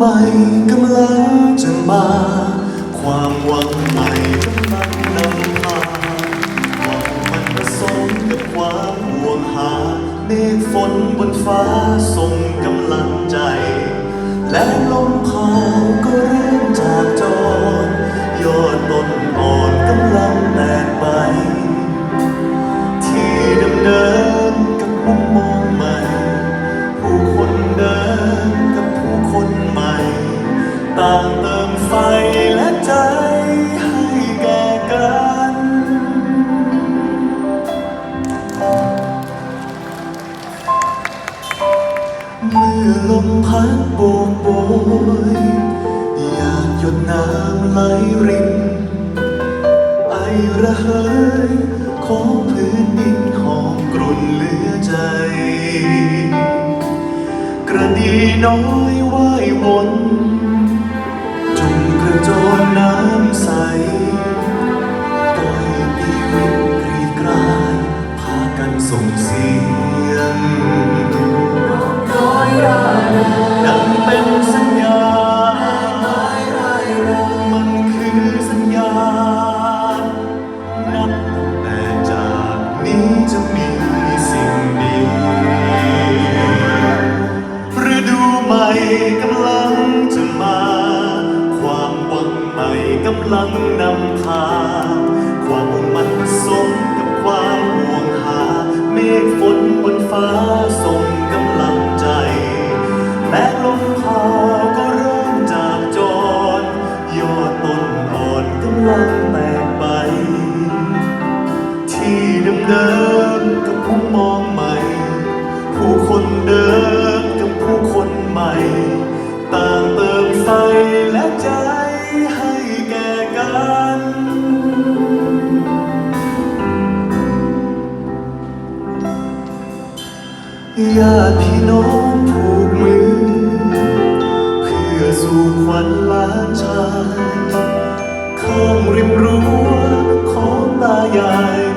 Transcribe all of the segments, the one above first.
ใหม่กำลังจะมา ความหวังใหม่กำลังนำพาหวังมันผสมกับความห่วงหา เมฆฝนบนฟ้าส่งกำลังใจ และลมพาวก็เริ่มจากจอ ลมพัดโบกโบยอยากหยดน้ำไหลริน ไอระเหยของพื้นดินหอมกรุ่นเหลือใจ กระดีน้อยว่ายวนจุ่มกระโจนน้ำ ลังนำพา ความมุ่งมั่นผสมกับความห่วงหา เมฆฝนบนฟ้าส่งกำลังใจ และลมพาก็เริ่มจากจรยอดต้นอ่อนกำลัง ญาติพี่น้องผูกมือ เพื่อสู่ขวัญล้านชาย ข้างริมรั้วของตายาย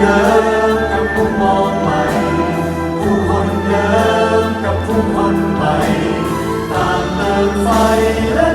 เดิมกับผู้มองใหม่ผู้คนเดิมกับผู้คนใหม่ต่างเติมไฟและ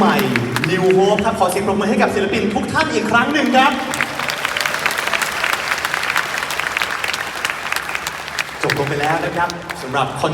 ใหม่ New Hope ครับขอเสียงปรบมือให้กับศิลปินทุกท่านอีกครั้งหนึ่งครับ จบลงไปแล้วนะครับสำหรับคอน